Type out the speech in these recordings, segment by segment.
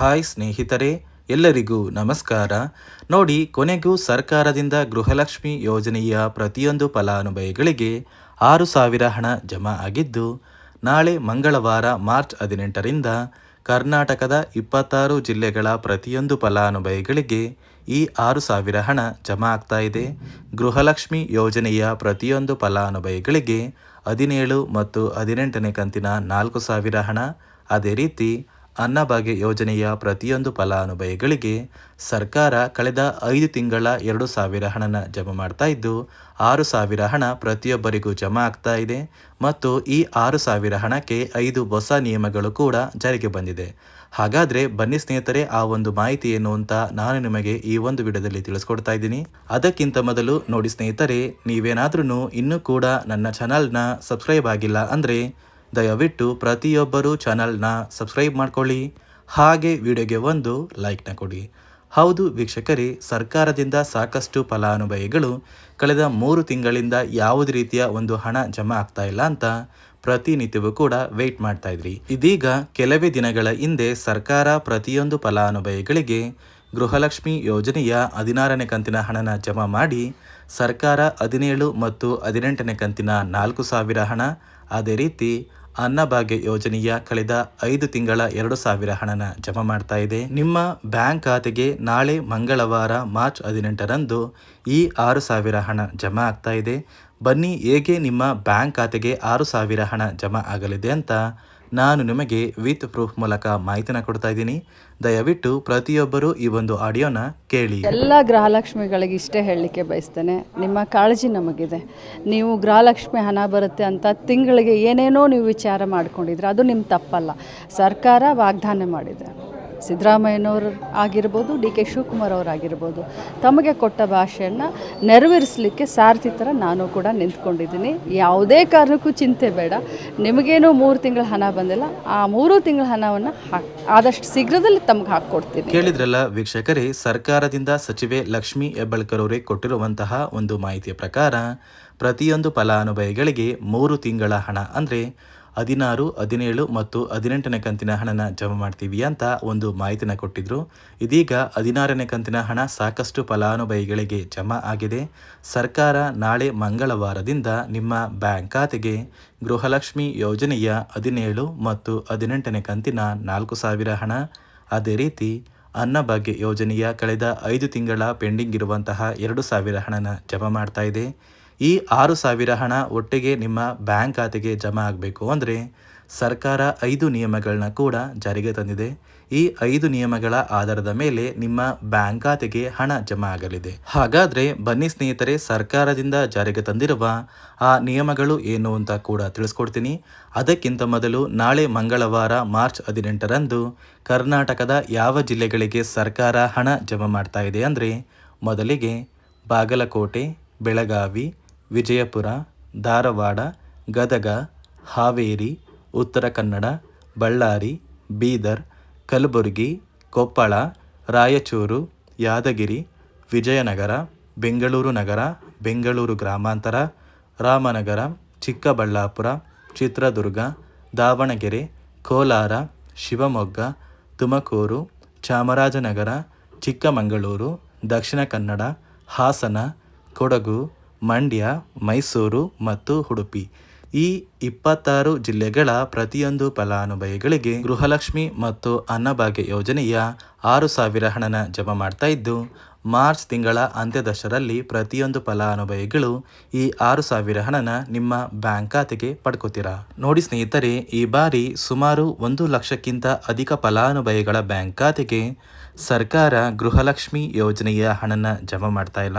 Hi ಸ್ನೇಹಿತರೆ, ಎಲ್ಲರಿಗೂ ನಮಸ್ಕಾರ. ನೋಡಿ, ಕೊನೆಗೂ ಸರ್ಕಾರದಿಂದ ಗೃಹಲಕ್ಷ್ಮಿ ಯೋಜನೆಯ ಪ್ರತಿಯೊಂದು ಫಲಾನುಭವಿಗಳಿಗೆ ಆರು ಸಾವಿರ ಹಣ ಜಮಾ ಆಗಿದ್ದು, ನಾಳೆ ಮಂಗಳವಾರ ಮಾರ್ಚ್ ಹದಿನೆಂಟರಿಂದ ಕರ್ನಾಟಕದ ಇಪ್ಪತ್ತಾರು ಜಿಲ್ಲೆಗಳ ಪ್ರತಿಯೊಂದು ಫಲಾನುಭವಿಗಳಿಗೆ ಈ ಆರು ಸಾವಿರ ಹಣ ಜಮಾ ಆಗ್ತಾ ಇದೆ. ಗೃಹಲಕ್ಷ್ಮಿ ಯೋಜನೆಯ ಪ್ರತಿಯೊಂದು ಫಲಾನುಭವಿಗಳಿಗೆ ಹದಿನೇಳು ಮತ್ತು ಹದಿನೆಂಟನೇ ಕಂತಿನ ನಾಲ್ಕು ಸಾವಿರ ಹಣ. ಅದೇ ರೀತಿ ಅನ್ನಭಾಗ್ಯ ಯೋಜನೆಯ ಪ್ರತಿಯೊಂದು ಫಲಾನುಭವಿಗಳಿಗೆ ಸರ್ಕಾರ ಕಳೆದ ಐದು ತಿಂಗಳ ಎರಡು ಸಾವಿರ ಹಣನ ಜಮಾ ಮಾಡ್ತಾ ಇದ್ದು, ಆರು ಸಾವಿರ ಹಣ ಪ್ರತಿಯೊಬ್ಬರಿಗೂ ಜಮಾ ಆಗ್ತಾ ಇದೆ ಮತ್ತು ಈ ಆರು ಸಾವಿರ ಹಣಕ್ಕೆ ಐದು ಹೊಸ ನಿಯಮಗಳು ಕೂಡ ಜಾರಿಗೆ ಬಂದಿದೆ. ಹಾಗಾದರೆ ಬನ್ನಿ ಸ್ನೇಹಿತರೆ, ಆ ಒಂದು ಮಾಹಿತಿ ಏನು ಅಂತ ನಾನು ನಿಮಗೆ ಈ ಒಂದು ವಿಡಿಯೋದಲ್ಲಿ ತಿಳಿಸ್ಕೊಡ್ತಾ ಇದ್ದೀನಿ. ಅದಕ್ಕಿಂತ ಮೊದಲು ನೋಡಿ ಸ್ನೇಹಿತರೆ ನೀವೇನಾದ್ರೂ ಇನ್ನೂ ಕೂಡ ನನ್ನ ಚಾನಲ್ನ ಸಬ್ಸ್ಕ್ರೈಬ್ ಆಗಿಲ್ಲ ಅಂದರೆ ದಯವಿಟ್ಟು ಪ್ರತಿಯೊಬ್ಬರೂ ಚಾನಲ್ನ ಸಬ್ಸ್ಕ್ರೈಬ್ ಮಾಡ್ಕೊಳ್ಳಿ. ಹಾಗೆ ವಿಡಿಯೋಗೆ ಒಂದು ಲೈಕ್ನ ಕೊಡಿ. ಹೌದು ವೀಕ್ಷಕರೇ, ಸರ್ಕಾರದಿಂದ ಸಾಕಷ್ಟು ಫಲಾನುಭವಿಗಳು ಕಳೆದ ಮೂರು ತಿಂಗಳಿಂದ ಯಾವುದೇ ರೀತಿಯ ಒಂದು ಹಣ ಜಮಾ ಆಗ್ತಾ ಇಲ್ಲ ಅಂತ ಪ್ರತಿನಿತ್ಯವೂ ಕೂಡ ವೆಯ್ಟ್ ಮಾಡ್ತಾ ಇದ್ರಿ. ಇದೀಗ ಕೆಲವೇ ದಿನಗಳ ಹಿಂದೆ ಸರ್ಕಾರ ಪ್ರತಿಯೊಂದು ಫಲಾನುಭವಿಗಳಿಗೆ ಗೃಹಲಕ್ಷ್ಮಿ ಯೋಜನೆಯ ಹದಿನಾರನೇ ಕಂತಿನ ಹಣನ ಜಮಾ ಮಾಡಿ, ಸರ್ಕಾರ ಹದಿನೇಳು ಮತ್ತು ಹದಿನೆಂಟನೇ ಕಂತಿನ ನಾಲ್ಕು ಸಾವಿರ ಹಣ, ಅದೇ ರೀತಿ ಅನ್ನಭಾಗ್ಯ ಯೋಜನೆಯ ಕಳೆದ ಐದು ತಿಂಗಳ ಎರಡು ಸಾವಿರ ಹಣನ ಜಮಾ ಮಾಡ್ತಾ ಇದೆ. ನಿಮ್ಮ ಬ್ಯಾಂಕ್ ಖಾತೆಗೆ ನಾಳೆ ಮಂಗಳವಾರ ಮಾರ್ಚ್ ಹದಿನೆಂಟರಂದು ಈ ಆರು ಸಾವಿರ ಹಣ ಜಮಾ ಆಗ್ತಾ ಇದೆ. ಬನ್ನಿ ಹೇಗೆ ನಿಮ್ಮ ಬ್ಯಾಂಕ್ ಖಾತೆಗೆ ಆರು ಸಾವಿರ ಹಣ ಜಮಾ ಆಗಲಿದೆ ಅಂತ ನಾನು ನಿಮಗೆ ವಿತ್ ಪ್ರೂಫ್ ಮೂಲಕ ಮಾಹಿತಿನ ಕೊಡ್ತಾ ಇದ್ದೀನಿ. ದಯವಿಟ್ಟು ಪ್ರತಿಯೊಬ್ಬರು ಈ ಒಂದು ಆಡಿಯೋನ ಕೇಳಿ. ಎಲ್ಲ ಗೃಹಲಕ್ಷ್ಮಿಗಳಿಗೆ ಇಷ್ಟೇ ಹೇಳಲಿಕ್ಕೆ ಬಯಸ್ತೇನೆ. ನಿಮ್ಮ ಕಾಳಜಿ ನಮಗಿದೆ. ನೀವು ಗೃಹಲಕ್ಷ್ಮಿ ಹಣ ಬರುತ್ತೆ ಅಂತ ತಿಂಗಳಿಗೆ ಏನೇನೋ ನೀವು ವಿಚಾರ ಮಾಡ್ಕೊಂಡಿದ್ರೆ ಅದು ನಿಮ್ಮ ತಪ್ಪಲ್ಲ. ಸರ್ಕಾರ ವಾಗ್ದಾನ ಮಾಡಿದೆ. ಸಿದ್ದರಾಮಯ್ಯನವರು ಆಗಿರ್ಬೋದು, ಡಿ ಕೆ ಶಿವಕುಮಾರ್ ಅವರಾಗಿರ್ಬೋದು ತಮಗೆ ಕೊಟ್ಟ ಭಾಷೆಯನ್ನು ನೆರವೇರಿಸಲಿಕ್ಕೆ ಸಾರಥಿ ಥರ ನಾನು ಕೂಡ ನಿಂತ್ಕೊಂಡಿದ್ದೀನಿ. ಯಾವುದೇ ಕಾರಣಕ್ಕೂ ಚಿಂತೆ ಬೇಡ. ನಿಮಗೇನು ಮೂರು ತಿಂಗಳ ಹಣ ಬಂದಿಲ್ಲ. ಆ ಮೂರು ತಿಂಗಳ ಹಣವನ್ನು ಆದಷ್ಟು ಶೀಘ್ರದಲ್ಲಿ ತಮಗೆ ಹಾಕ್ಕೊಡ್ತೀನಿ. ಕೇಳಿದ್ರಲ್ಲ ವೀಕ್ಷಕರೇ, ಸರ್ಕಾರದಿಂದ ಸಚಿವೆ ಲಕ್ಷ್ಮಿ ಹೆಬ್ಬಳ್ಕರ್ ಅವರೇ ಕೊಟ್ಟಿರುವಂತಹ ಒಂದು ಮಾಹಿತಿಯ ಪ್ರಕಾರ, ಪ್ರತಿಯೊಂದು ಫಲಾನುಭವಿಗಳಿಗೆ ಮೂರು ತಿಂಗಳ ಹಣ ಅಂದರೆ ಹದಿನಾರು, ಹದಿನೇಳು ಮತ್ತು ಹದಿನೆಂಟನೇ ಕಂತಿನ ಹಣನ ಜಮಾ ಮಾಡ್ತೀವಿ ಅಂತ ಒಂದು ಮಾಹಿತಿನ ಕೊಟ್ಟಿದ್ರು. ಇದೀಗ ಹದಿನಾರನೇ ಕಂತಿನ ಹಣ ಸಾಕಷ್ಟು ಫಲಾನುಭವಿಗಳಿಗೆ ಜಮಾ ಆಗಿದೆ. ಸರ್ಕಾರ ನಾಳೆ ಮಂಗಳವಾರದಿಂದ ನಿಮ್ಮ ಬ್ಯಾಂಕ್ ಖಾತೆಗೆ ಗೃಹಲಕ್ಷ್ಮಿ ಯೋಜನೆಯ ಹದಿನೇಳು ಮತ್ತು ಹದಿನೆಂಟನೇ ಕಂತಿನ ನಾಲ್ಕು ಸಾವಿರ ಹಣ. ಅದೇ ರೀತಿ ಅನ್ನಭಾಗ್ಯ ಯೋಜನೆಯ ಕಳೆದ ಐದು ತಿಂಗಳ ಪೆಂಡಿಂಗ್ ಇರುವಂತಹ ಎರಡು ಸಾವಿರ ಹಣನ ಜಮಾ ಮಾಡ್ತಾ ಇದೆ. ಈ ಆರು ಸಾವಿರ ಹಣ ಒಟ್ಟಿಗೆ ನಿಮ್ಮ ಬ್ಯಾಂಕ್ ಖಾತೆಗೆ ಜಮಾ ಆಗಬೇಕು ಅಂದರೆ ಸರ್ಕಾರ ಐದು ನಿಯಮಗಳನ್ನ ಕೂಡ ಜಾರಿಗೆ ತಂದಿದೆ. ಈ ಐದು ನಿಯಮಗಳ ಆಧಾರದ ಮೇಲೆ ನಿಮ್ಮ ಬ್ಯಾಂಕ್ ಖಾತೆಗೆ ಹಣ ಜಮಾ ಆಗಲಿದೆ. ಹಾಗಾದ್ರೆ ಬನ್ನಿ ಸ್ನೇಹಿತರೆ, ಸರ್ಕಾರದಿಂದ ಜಾರಿಗೆ ತಂದಿರುವ ಆ ನಿಯಮಗಳು ಏನು ಅಂತ ಕೂಡ ತಿಳಿಸ್ಕೊಡ್ತೀನಿ. ಅದಕ್ಕಿಂತ ಮೊದಲು ನಾಳೆ ಮಂಗಳವಾರ ಮಾರ್ಚ್ ಹದಿನೆಂಟರಂದು ಕರ್ನಾಟಕದ ಯಾವ ಜಿಲ್ಲೆಗಳಿಗೆ ಸರ್ಕಾರ ಹಣ ಜಮಾ ಮಾಡ್ತಾ ಇದೆ ಅಂದರೆ ಮೊದಲಿಗೆ ಬಾಗಲಕೋಟೆ, ಬೆಳಗಾವಿ ವಿಜಯಪುರ, ಧಾರವಾಡ, ಗದಗ, ಹಾವೇರಿ, ಉತ್ತರ ಕನ್ನಡ, ಬಳ್ಳಾರಿ, ಬೀದರ್, ಕಲಬುರಗಿ, ಕೊಪ್ಪಳ, ರಾಯಚೂರು, ಯಾದಗಿರಿ, ವಿಜಯನಗರ, ಬೆಂಗಳೂರು ನಗರ, ಬೆಂಗಳೂರು ಗ್ರಾಮಾಂತರ, ರಾಮನಗರ, ಚಿಕ್ಕಬಳ್ಳಾಪುರ, ಚಿತ್ರದುರ್ಗ, ದಾವಣಗೆರೆ, ಕೋಲಾರ, ಶಿವಮೊಗ್ಗ, ತುಮಕೂರು, ಚಾಮರಾಜನಗರ, ಚಿಕ್ಕಮಗಳೂರು, ದಕ್ಷಿಣ ಕನ್ನಡ, ಹಾಸನ, ಕೊಡಗು ಮಂಡ್ಯ, ಮೈಸೂರು ಮತ್ತು ಉಡುಪಿ. ಈ ಇಪ್ಪತ್ತಾರು ಜಿಲ್ಲೆಗಳ ಪ್ರತಿಯೊಂದು ಫಲಾನುಭವಿಗಳಿಗೆ ಗೃಹಲಕ್ಷ್ಮಿ ಮತ್ತು ಅನ್ನಭಾಗ್ಯ ಯೋಜನೆಯ ಆರು ಸಾವಿರ ಹಣನ ಜಮಾ ಮಾಡ್ತಾ ಇದ್ದು, ಮಾರ್ಚ್ ತಿಂಗಳ ಅಂತ್ಯದಷ್ಟರಲ್ಲಿ ಪ್ರತಿಯೊಂದು ಫಲಾನುಭವಿಗಳು ಈ ಆರು ಸಾವಿರ ಹಣನ ನಿಮ್ಮ ಬ್ಯಾಂಕ್ ಖಾತೆಗೆ ಪಡ್ಕೋತೀರಾ? ನೋಡಿ ಸ್ನೇಹಿತರೆ, ಈ ಬಾರಿ ಸುಮಾರು ಒಂದು ಲಕ್ಷಕ್ಕಿಂತ ಅಧಿಕ ಫಲಾನುಭವಿಗಳ ಬ್ಯಾಂಕ್ ಖಾತೆಗೆ ಸರ್ಕಾರ ಗೃಹಲಕ್ಷ್ಮಿ ಯೋಜನೆಯ ಹಣನ ಜಮಾ ಮಾಡ್ತಾ ಇಲ್ಲ.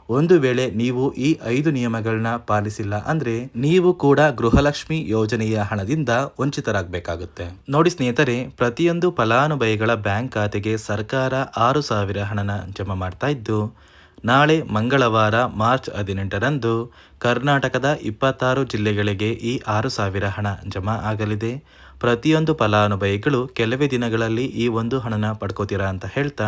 ಒಂದು ವೇಳೆ ನೀವು ಈ ಐದು ನಿಯಮಗಳನ್ನ ಪಾಲಿಸಿಲ್ಲ ಅಂದ್ರೆ ನೀವು ಕೂಡ ಗೃಹಲಕ್ಷ್ಮಿ ಯೋಜನೆಯ ಹಣದಿಂದ ವಂಚಿತರಾಗಬೇಕಾಗುತ್ತೆ. ನೋಡಿ ಸ್ನೇಹಿತರೆ, ಪ್ರತಿಯೊಂದು ಫಲಾನುಭವಿಗಳ ಬ್ಯಾಂಕ್ ಖಾತೆಗೆ ಸರ್ಕಾರ ಆರು ಸಾವಿರ ಹಣನ ಜಮಾ ಮಾಡ್ತಾ ಇದ್ದು, ನಾಳೆ ಮಂಗಳವಾರ ಮಾರ್ಚ್ ಹದಿನೆಂಟರಂದು ಕರ್ನಾಟಕದ ಇಪ್ಪತ್ತಾರು ಜಿಲ್ಲೆಗಳಿಗೆ ಈ ಆರು ಸಾವಿರ ಹಣ ಜಮಾ ಆಗಲಿದೆ. ಪ್ರತಿಯೊಂದು ಫಲಾನುಭವಿಗಳು ಕೆಲವೇ ದಿನಗಳಲ್ಲಿ ಈ ಒಂದು ಹಣನ ಪಡ್ಕೋತೀರಾ ಅಂತ ಹೇಳ್ತಾ